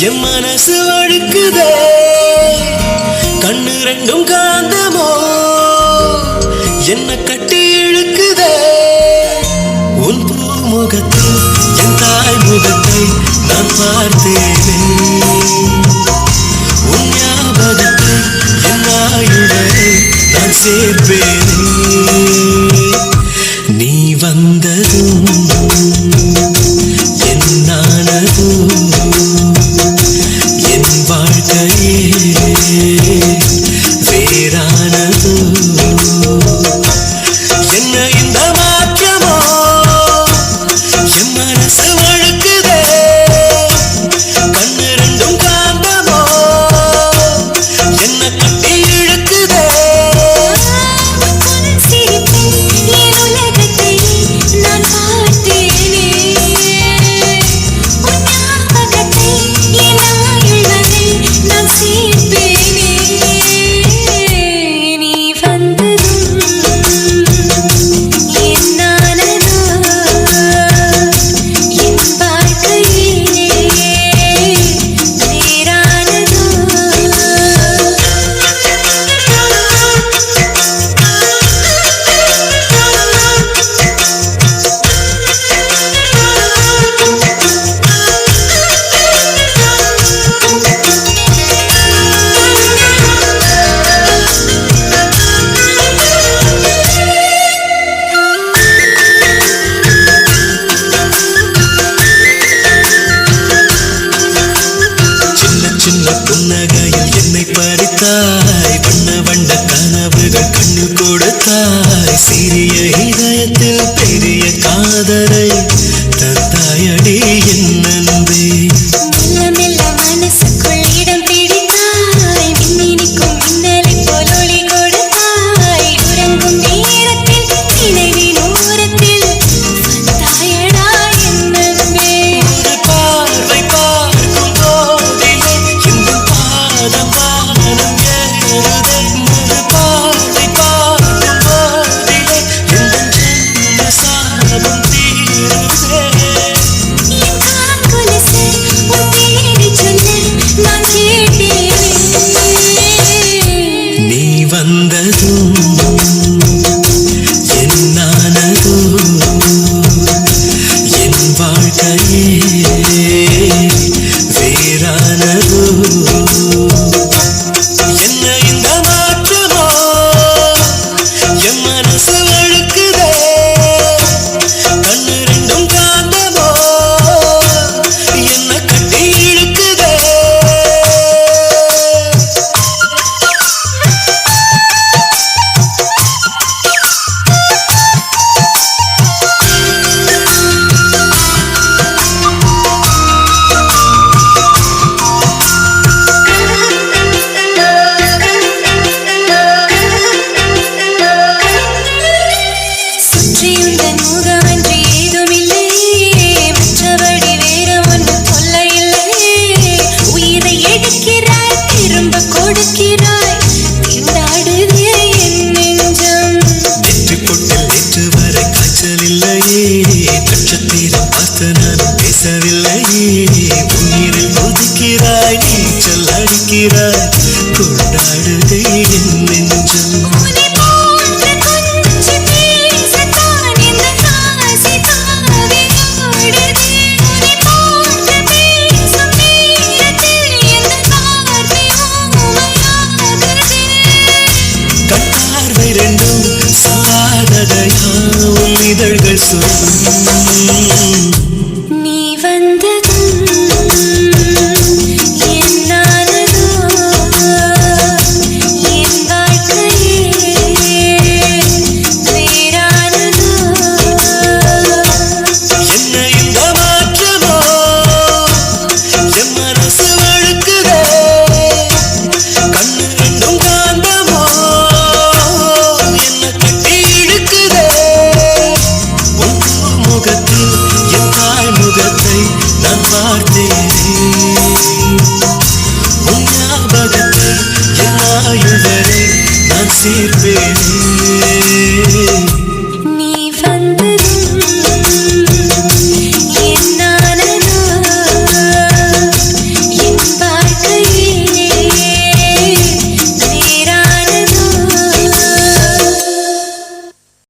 என் மனசு வழுக்குதே? கண்ணு ரெண்டும் காந்தமோ? என்ன கட்டி இழுக்குதே? உன் பூமுகத்தை என் தாய் முகத்தை நான் பார்த்தேனே. உன் ஞாபகத்தை என் ஆயுடரை நான் சேர்ப்பேனே. சிறிய இதயத்தில் பெரிய காதலை தத்தாயடி என் நீச்சல் அடிக்கிறாய் கொண்டாடுதே என் நெஞ்சம். இதழ்கள் சொல்லும் nan var derim yana yuvere nan